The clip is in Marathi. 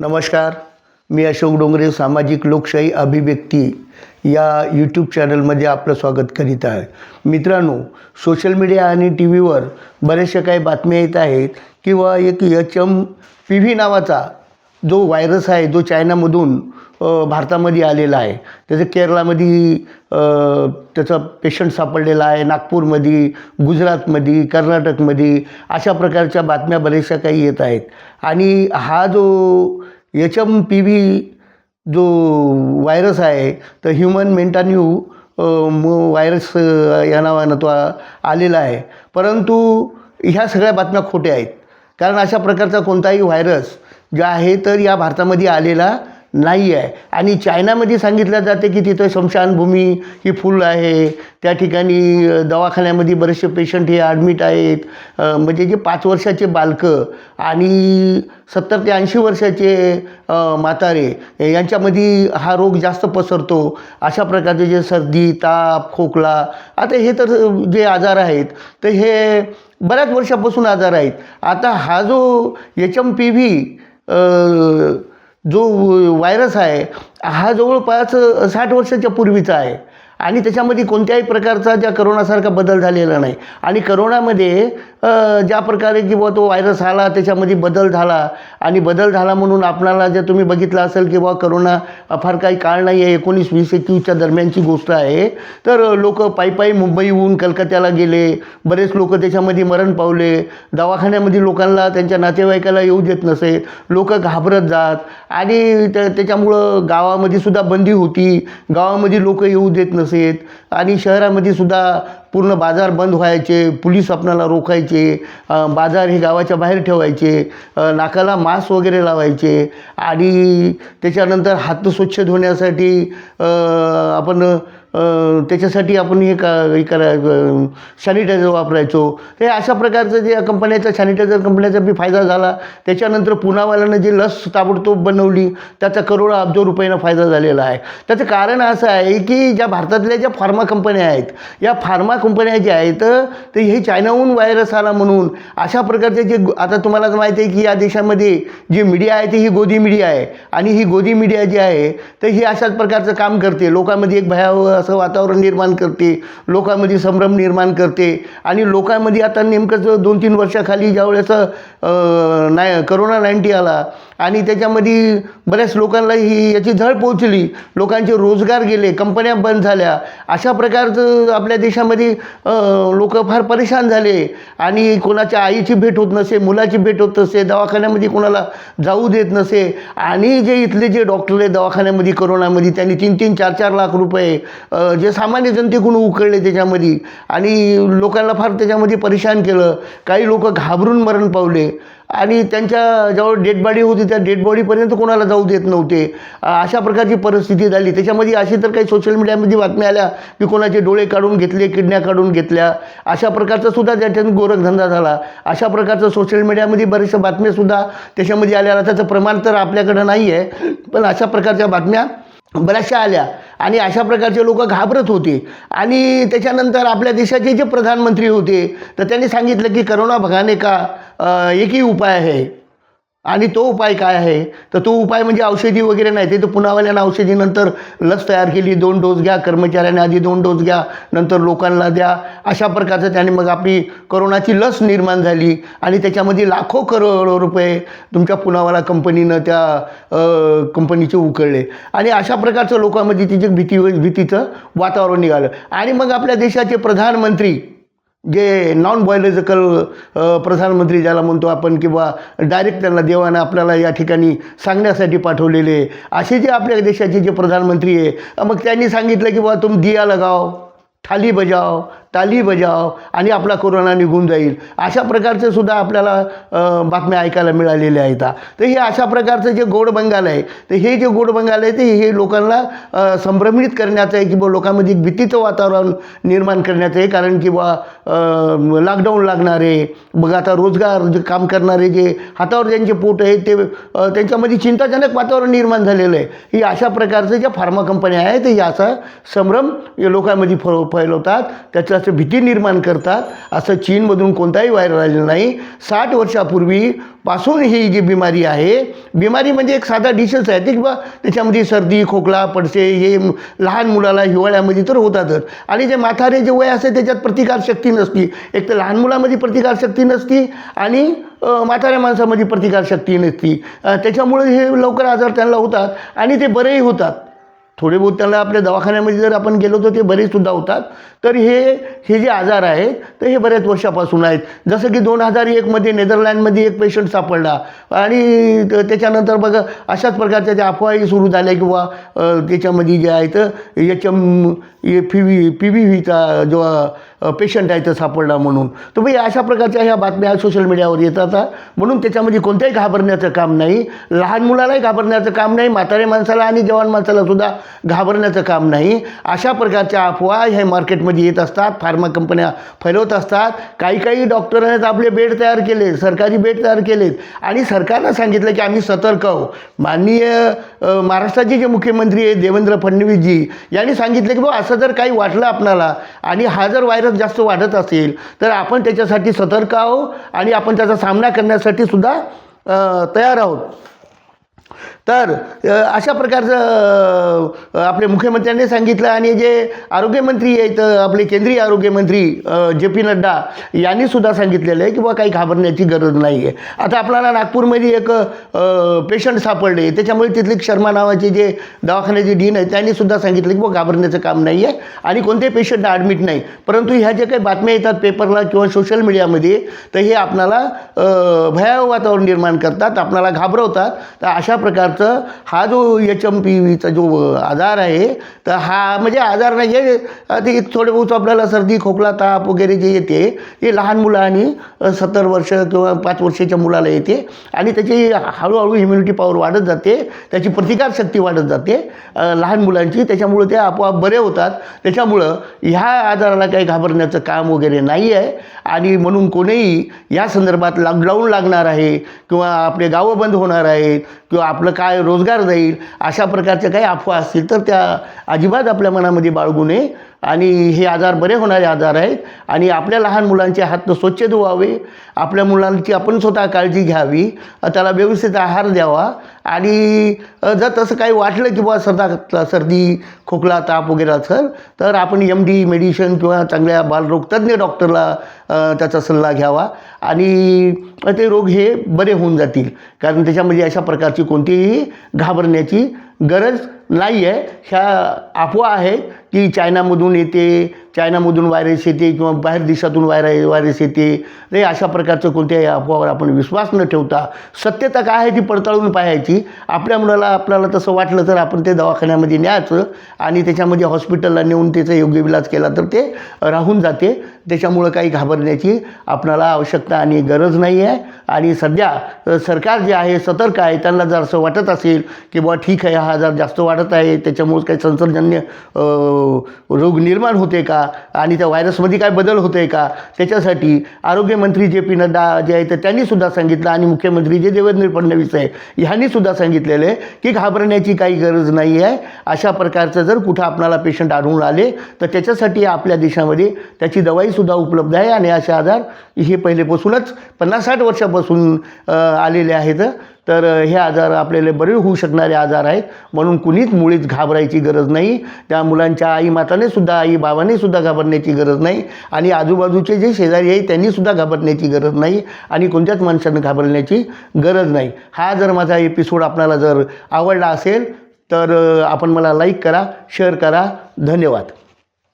नमस्कार. मी अशोक डोंगरे सामाजिक लोकशाही अभिव्यक्ती या यूट्यूब चॅनलमध्ये आपलं स्वागत करीत आहे. मित्रांनो सोशल मीडिया आणि टी व्हीवर बऱ्याचशा काही बातम्या येत आहेत किंवा एक एच एम पी व्ही नावाचा जो व्हायरस आहे जो चायनामधून भारतामध्ये आलेला आहे. त्याचं केरळामध्ये त्याचा पेशंट सापडलेला आहे. नागपूरमध्ये गुजरातमध्ये कर्नाटकमध्ये अशा प्रकारच्या बातम्या बऱ्याचशा काही येत आहेत. आणि हा जो एच एम पी व्ही जो व्हायरस आहे तर ह्युमन मेंटान्यू व्हायरस या नावानं तो आलेला आहे. परंतु ह्या सगळ्या बातम्या खोट्या आहेत. कारण अशा प्रकारचा कोणताही व्हायरस जो आहे तर या भारतामध्ये आलेला नाही आहे आणि चायनामध्ये सांगितलं जाते की तिथं स्मशानभूमी ही फुल आहे. त्या ठिकाणी दवाखान्यामध्ये बरेचसे पेशंट हे ॲडमिट आहेत. म्हणजे जे पाच वर्षाचे बालकं आणि सत्तर ते ऐंशी वर्षाचे म्हातारे यांच्यामध्ये हा रोग जास्त पसरतो. अशा प्रकारचे जे सर्दी ताप खोकला आता हे तर जे आजार आहेत तर हे बऱ्याच वर्षापासून आजार आहेत. आता हा जो एच एम पी व्ही जो व्हायरस आहे हा जवळपास साठ वर्षाच्या पूर्वीचा आहे. आणि त्याच्यामध्ये कोणत्याही प्रकारचा ज्या करोनासारखा बदल झालेला नाही. आणि करोनामध्ये ज्या प्रकारे की बुवा तो व्हायरस आला त्याच्यामध्ये बदल झाला. आणि बदल झाला म्हणून आपणाला जर तुम्ही बघितलं असेल की बुवा करोना फार काही काळ नाही आहे एकोणीस वीस एकवीसच्या दरम्यानची गोष्ट आहे. तर लोक पायी पायी मुंबईहून कलकत्त्याला गेले. बरेच लोक त्याच्यामध्ये मरण पावले. दवाखान्यामध्ये लोकांना त्यांच्या नातेवाईकाला येऊ देत नसे. लोक घाबरत जात. आणि त्या त्याच्यामुळं गावामध्ये सुद्धा बंदी होती. गावामध्ये लोक येऊ देत नसत आणि शहरामध्ये सुद्धा पूर्ण बाजार बंद व्हायचे पोलीस आपणाला रोखायचे बाजार हे गावाच्या बाहेर ठेवायचे नाकाला मास्क वगैरे लावायचे. आणि त्याच्यानंतर हात स्वच्छ धुण्यासाठी आपण त्याच्यासाठी आपण हे का हे करा सॅनिटायझर वापरायचो. हे अशा प्रकारचं जे कंपन्याचा सॅनिटायझर कंपन्याचा बी फायदा झाला. त्याच्यानंतर पुनावाल्यानं जी लस ताबडतोब बनवली त्याचा करोडो अब्ज रुपयानं फायदा झालेला आहे. त्याचं कारण असं आहे की ज्या भारतातल्या ज्या फार्मा कंपन्या आहेत या फार्मा कंपन्या ज्या आहेत तर हे चायनाहून व्हायरस आला म्हणून अशा प्रकारचे जे आता तुम्हाला तर माहिती आहे की या देशामध्ये जी मीडिया आहे ती ही गोदी मीडिया आहे. आणि ही गोदी मीडिया जी आहे तर ही अशाच प्रकारचं काम करते. लोकांमध्ये एक भयावह असं वातावरण निर्माण करते लोकांमध्ये संभ्रम निर्माण करते आणि लोकांमध्ये आता नेमकंच दोन तीन वर्षाखाली ज्यावेळेस अं, नाय करोना नाईन्टी आला आणि त्याच्यामध्ये बऱ्याच लोकांना ही याची झळ पोहोचली लोकांचे रोजगार गेले कंपन्या बंद झाल्या अशा प्रकारचं आपल्या देशामध्ये लोक फार परेशान झाले आणि कोणाच्या आईची भेट होत नसे मुलाची भेट होत नसे दवाखान्यामध्ये कोणाला जाऊ देत नसे आणि जे इथले जे डॉक्टर आहे दवाखान्यामध्ये करोनामध्ये त्यांनी तीन तीन चार चार लाख रुपये जे सामान्य जनतेकडून उकळले त्याच्यामध्ये आणि लोकांना फार त्याच्यामध्ये परेशान केलं. काही लोक घाबरून मरण पावले. आणि त्यांच्या जवळ डेड बॉडी होती त्या डेड बॉडीपर्यंत कोणाला जाऊ देत नव्हते. अशा प्रकारची परिस्थिती झाली. त्याच्यामध्ये अशी तर काही सोशल मीडियामध्ये बातम्या आल्या की कोणाचे डोळे काढून घेतले किडन्या काढून घेतल्या. अशा प्रकारचा सुद्धा त्याच्यातून गोरखधंदा झाला. अशा प्रकारचं सोशल मीडियामध्ये बऱ्याचशा बातम्यासुद्धा त्याच्यामध्ये आल्या. त्याचं प्रमाण तर आपल्याकडं नाही आहे पण अशा प्रकारच्या बातम्या बऱ्याचशा आल्या. आणि अशा प्रकारचे लोक घाबरत होते. आणि त्याच्यानंतर आपल्या देशाचे जे प्रधानमंत्री होते तर त्यांनी सांगितलं की करोना भगाने का एकही उपाय आहे? आणि तो उपाय काय आहे? तर तो उपाय म्हणजे औषधी वगैरे नाही ते तर पुन्हावाल्यानं औषधीनंतर लस तयार केली दोन डोस घ्या कर्मचाऱ्याने आधी दोन डोस घ्या नंतर लोकांना द्या. अशा प्रकारचं त्याने मग आपली करोनाची लस निर्माण झाली आणि त्याच्यामध्ये लाखो करोड रुपये तुमच्या पुनावाला कंपनीनं त्या कंपनीचे उकळले. आणि अशा प्रकारचं लोकांमध्ये तिचे भीती भीतीचं वातावरण निघालं. आणि मग आपल्या देशाचे प्रधानमंत्री जे नॉन बायोलॉजिकल प्रधानमंत्री ज्याला म्हणतो आपण किंवा डायरेक्ट त्यांना देवानं आपल्याला या ठिकाणी सांगण्यासाठी पाठवलेले असे जे आपल्या देशाचे जे प्रधानमंत्री आहे मग त्यांनी सांगितलं की बा तुम दिया लगाव थाली बजाव ताली बजाव आणि आपला कोरोना निघून जाईल. अशा प्रकारचे सुद्धा आपल्याला बातम्या ऐकायला मिळालेल्या आहेत. तर हे अशा प्रकारचं जे गोड बंगाल आहे तर हे जे गोड बंगाल आहे ते हे लोकांना संभ्रमित करण्याचं आहे किंवा लोकांमध्ये एक भीतीचं वातावरण निर्माण करण्याचं आहे. कारण की बा लॉकडाऊन लागणारे मग आता रोजगार जे काम करणारे जे हातावर ज्यांचे पोट आहे ते त्यांच्यामध्ये चिंताजनक वातावरण निर्माण झालेलं आहे. ही अशा प्रकारचं ज्या फार्मा कंपन्या आहेत याचा संभ्रम या लोकांमध्ये फ फैलवतात. त्याचा असं भीती निर्माण करतात असं चीनमधून कोणताही व्हायरल राहिलं नाही. साठ वर्षापूर्वी पासून ही जी बिमारी आहे बिमारी म्हणजे एक साधा डिशेस आहे. ते किंवा त्याच्यामध्ये सर्दी खोकला पडसे हे लहान मुलाला हिवाळ्यामध्ये तर होतातच. आणि जे म्हातारे जे वय असते त्याच्यात प्रतिकारशक्ती नसती. एक तर लहान मुलामध्ये प्रतिकारशक्ती नसती आणि म्हाताऱ्या माणसामध्ये प्रतिकारशक्ती नसती. त्याच्यामुळे हे लवकर आजार त्यांना होतात आणि ते बरेही होतात. थोडे बहुत त्यांना आपल्या दवाखान्यामध्ये जर आपण गेलो तर ते बरेचसुद्धा होतात. तर हे हे जे आजार आहेत तर हे बऱ्याच वर्षापासून आहेत. जसं की दोन हजार एकमध्ये नेदरलँडमध्ये एक पेशंट सापडला. आणि त- त्याच्यानंतर बघा अशाच प्रकारच्या ज्या अफवाही सुरू झाल्या किंवा त्याच्यामध्ये जे आहेत H M P V P V व्हीचा जो पेशंट आहे तर सापडला म्हणून. तर भाई अशा प्रकारच्या ह्या बातम्या सोशल मीडियावर येतात म्हणून त्याच्यामध्ये कोणत्याही घाबरण्याचं काम नाही. लहान मुलालाही घाबरण्याचं काम नाही. म्हातारे माणसाला आणि जवान माणसाला सुद्धा घाबरण्याचं काम नाही. अशा प्रकारच्या अफवा हे मार्केटमध्ये येत असतात. फार्मा कंपन्या फैलवत असतात. काही काही डॉक्टरांनी आपले बेड तयार केले सरकारी बेड तयार केलेत आणि सरकारनं सांगितलं की आम्ही सतर्क आहोत. माननीय महाराष्ट्राचे जे मुख्यमंत्री आहेत देवेंद्र फडणवीसजी यांनी सांगितलं की बाबा असं जर काही वाटलं आपणाला आणि हा जर व्हायरस जास्त वाढत असेल तर आपण त्याच्यासाठी सतर्क आहोत आणि आपण त्याचा सामना करण्यासाठी सुद्धा तयार आहोत. तर अशा प्रकारचं आपले मुख्यमंत्र्यांनी सांगितलं आणि जे आरोग्यमंत्री आहेत आपले केंद्रीय आरोग्यमंत्री जे पी नड्डा यांनी सुद्धा सांगितलेलं आहे की बा काही घाबरण्याची गरज नाही आहे. आता आपल्याला नागपूरमध्ये एक पेशंट सापडले. त्याच्यामुळे तिथले शर्मा नावाचे जे दवाखान्याचे डीन आहेत त्यांनी सुद्धा सांगितलं की बा घाबरण्याचं काम नाही आहे आणि कोणत्याही पेशंट ॲडमिट नाही. परंतु ह्या ज्या काही बातम्या येतात पेपरला किंवा सोशल मीडियामध्ये तर हे आपणाला भयावह वातावरण निर्माण करतात आपणाला घाबरवतात. तर अशा प्रकारचं हा जो एच एम पी व्हीचा जो आजार आहे तर हा म्हणजे आजार नाही आहे ते थोडे बहुत आपल्याला सर्दी खोकला ताप वगैरे जे येते हे लहान मुलं आणि सत्तर वर्ष किंवा पाच वर्षाच्या मुलाला येते आणि त्याची हळूहळू इम्युनिटी पॉवर वाढत जाते त्याची प्रतिकारशक्ती वाढत जाते लहान मुलांची. त्याच्यामुळं ते आपोआप बरे होतात. त्याच्यामुळं ह्या आजाराला काही घाबरण्याचं काम वगैरे नाही आहे आणि म्हणून कोणीही या संदर्भात लॉकडाऊन लागणार आहे किंवा आपले गावं बंद होणार आहेत किंवा आपलं काय रोजगार जाईल अशा प्रकारच्या काही अफवा असतील तर त्या अजिबात आपल्या मनामध्ये बाळगू नये. आणि हे आजार बरे होणारे आजार आहेत. आणि आपल्या लहान मुलांचे हात स्वच्छ धुवावे. आपल्या मुलांची आपण स्वतः काळजी घ्यावी. त्याला व्यवस्थित आहार द्यावा. आणि जर तसं काही वाटलं की बुवा सर्दा सर्दी खोकला ताप वगैरे असेल तर आपण एम डी मेडिशन किंवा चांगल्या बालरोगतज्ञ डॉक्टरला त्याचा सल्ला घ्यावा. आणि ते रोग हे बरे होऊन जातील. कारण त्याच्यामध्ये अशा प्रकारची कोणतीही घाबरण्याची गरज नाही आहे ह्या अफवा आहेत की चायनामधून येते चायनामधून व्हायरस येते किंवा बाहेर देशातून व्हायरस व्हायरस येते. रे अशा प्रकारचं कोणत्याही अफवावर आपण विश्वास न ठेवता सत्यता काय आहे ती पडताळून पाहायची. आपल्या मुलाला आपल्याला तसं वाटलं तर आपण ते दवाखान्यामध्ये न्यायचं आणि त्याच्यामध्ये हॉस्पिटलला नेऊन त्याचा योग्य इलाज केला तर ते राहून जाते. त्याच्यामुळं काही घाबरण्याची आपणाला आवश्यकता आणि गरज नाही आहे आणि सध्या सरकार जे आहे सतर्क आहे त्यांना जर असं वाटत असेल की बुवा ठीक आहे हा आजार जास्त वाढत आहे त्याच्यामुळं काही संसर्जन्य रोग निर्माण होते का? आणि त्या व्हायरसमध्ये काय बदल होते का? त्याच्यासाठी आरोग्यमंत्री जे पी नड्डा जे आहे तर त्यांनी सुद्धा सांगितलं आणि मुख्यमंत्री जे देवेंद्र फडणवीस आहे ह्यांनी सुद्धा सांगितलेलं आहे की घाबरण्याची काही गरज नाही आहे. अशा प्रकारचं जर कुठं आपणाला पेशंट आढळून आले तर त्याच्यासाठी आपल्या देशामध्ये त्याची दवाईसुद्धा उपलब्ध आहे. आणि असे आजार हे पहिलेपासूनच पन्नास साठ वर्षापासून आलेले आहेत. तर हे आजार आपल्याला बरे होऊ शकणारे आजार आहेत. म्हणून कुणीच मुळीच घाबरायची गरज नाही. त्या मुलांच्या आई माताने सुद्धा आई बाबाने सुद्धा घाबरण्याची गरज नाही. आणि आजूबाजूचे जे शेजारी आहे त्यांनी सुद्धा घाबरण्याची गरज नाही. आणि कोणत्याच माणसानं घाबरण्याची गरज नाही. हा जर माझा एपिसोड आपल्याला जर आवडला असेल तर आपण मला लाईक करा शेअर करा. धन्यवाद.